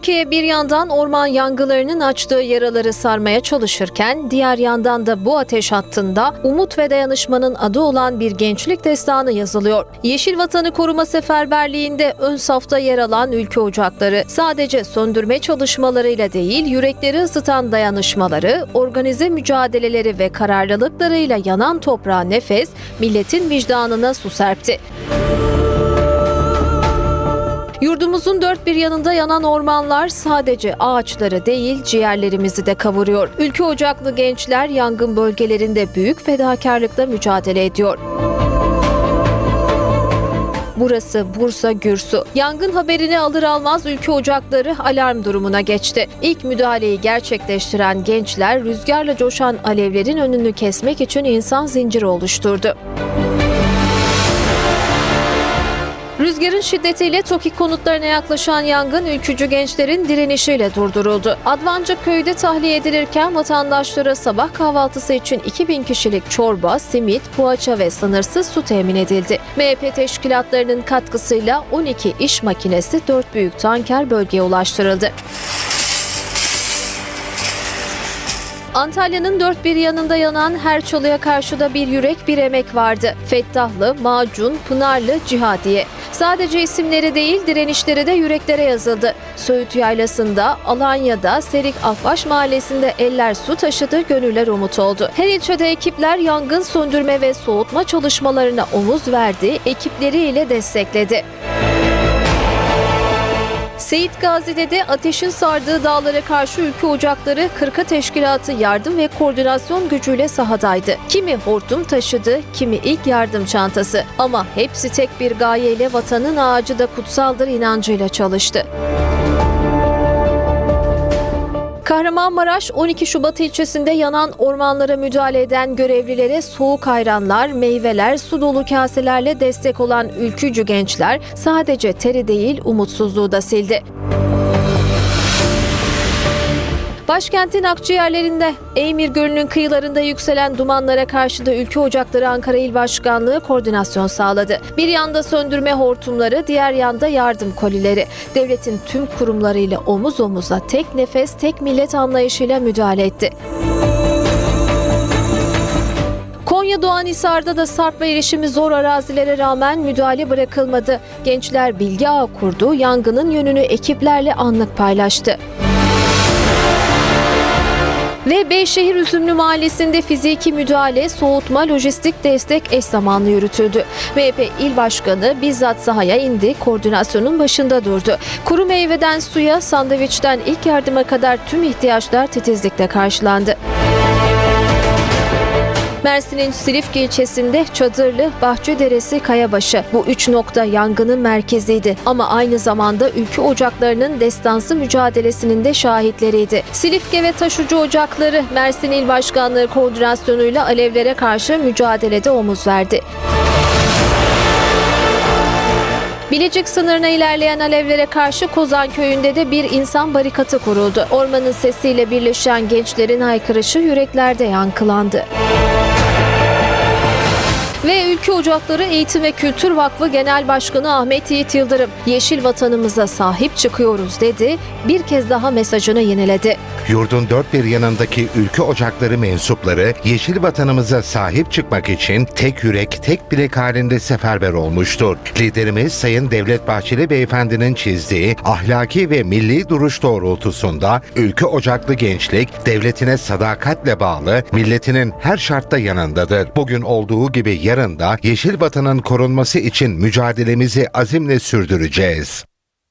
Türkiye bir yandan orman yangınlarının açtığı yaraları sarmaya çalışırken diğer yandan da bu ateş hattında umut ve dayanışmanın adı olan bir gençlik destanı yazılıyor. Yeşil Vatanı Koruma Seferberliği'nde ön safta yer alan ülke ocakları sadece söndürme çalışmalarıyla değil yürekleri ısıtan dayanışmaları, organize mücadeleleri ve kararlılıklarıyla yanan toprağa nefes, milletin vicdanına su serpti. Yurdumuzun dört bir yanında yanan ormanlar sadece ağaçları değil ciğerlerimizi de kavuruyor. Ülke ocaklı gençler yangın bölgelerinde büyük fedakarlıkla mücadele ediyor. Burası Bursa Gürsu. Yangın haberini alır almaz ülke ocakları alarm durumuna geçti. İlk müdahaleyi gerçekleştiren gençler rüzgarla coşan alevlerin önünü kesmek için insan zinciri oluşturdu. Rüzgarın şiddetiyle TOKİ konutlarına yaklaşan yangın ülkücü gençlerin direnişiyle durduruldu. Advancık köyde tahliye edilirken vatandaşlara sabah kahvaltısı için 2000 kişilik çorba, simit, poğaça ve sınırsız su temin edildi. MHP teşkilatlarının katkısıyla 12 iş makinesi 4 büyük tanker bölgeye ulaştırıldı. Antalya'nın dört bir yanında yanan her çalıya karşı da bir yürek bir emek vardı. Fettahlı, Macun, Pınarlı, Cihadiye. Sadece isimleri değil direnişleri de yüreklere yazıldı. Söğüt Yaylası'nda, Alanya'da, Serik Afbaş Mahallesi'nde eller su taşıdı, gönüller umut oldu. Her ilçede ekipler yangın söndürme ve soğutma çalışmalarına omuz verdi, ekipleriyle destekledi. Seyit Gazi'de de ateşin sardığı dağlara karşı ülke ocakları 40'a teşkilatı yardım ve koordinasyon gücüyle sahadaydı. Kimi hortum taşıdı, kimi ilk yardım çantası ama hepsi tek bir gayeyle vatanın ağacı da kutsaldır inancıyla çalıştı. Kahramanmaraş 12 Şubat ilçesinde yanan ormanlara müdahale eden görevlilere soğuk ayranlar, meyveler, su dolu kaselerle destek olan ülkücü gençler sadece teri değil umutsuzluğu da sildi. Başkentin akciğerlerinde Eymir Gölü'nün kıyılarında yükselen dumanlara karşı da Ülke Ocakları Ankara İl Başkanlığı koordinasyon sağladı. Bir yanda söndürme hortumları, diğer yanda yardım kolileri. Devletin tüm kurumlarıyla omuz omuza tek nefes, tek millet anlayışıyla müdahale etti. Konya Doğanhisar'da da Sarp'la erişimi zor arazilere rağmen müdahale bırakılmadı. Gençler bilgi ağı kurdu, yangının yönünü ekiplerle anlık paylaştı. Ve Beyşehir Üzümlü Mahallesi'nde fiziki müdahale, soğutma, lojistik destek eş zamanlı yürütüldü. MHP İl Başkanı bizzat sahaya indi, koordinasyonun başında durdu. Kuru meyveden suya, sandviçten ilk yardıma kadar tüm ihtiyaçlar titizlikle karşılandı. Mersin'in Silifke ilçesinde Çadırlı, Bahçederesi, Kayabaşı. Bu üç nokta yangının merkeziydi ama aynı zamanda ülke ocaklarının destansı mücadelesinin de şahitleriydi. Silifke ve Taşucu Ocakları Mersin İl Başkanlığı koordinasyonuyla alevlere karşı mücadelede omuz verdi. Bilecik sınırına ilerleyen alevlere karşı Kozan köyünde de bir insan barikatı kuruldu. Ormanın sesiyle birleşen gençlerin haykırışı yüreklerde yankılandı. Ve Ülke Ocakları Eğitim ve Kültür Vakfı Genel Başkanı Ahmet Yiğit Yıldırım, yeşil vatanımıza sahip çıkıyoruz dedi, bir kez daha mesajını yeniledi. Yurdun dört bir yanındaki ülke ocakları mensupları yeşil vatanımıza sahip çıkmak için tek yürek, tek bilek halinde seferber olmuştur. Liderimiz Sayın Devlet Bahçeli Beyefendinin çizdiği ahlaki ve milli duruş doğrultusunda ülke ocaklı gençlik devletine sadakatle bağlı, milletinin her şartta yanındadır. Bugün olduğu gibi yarın da yeşil vatanın korunması için mücadelemizi azimle sürdüreceğiz.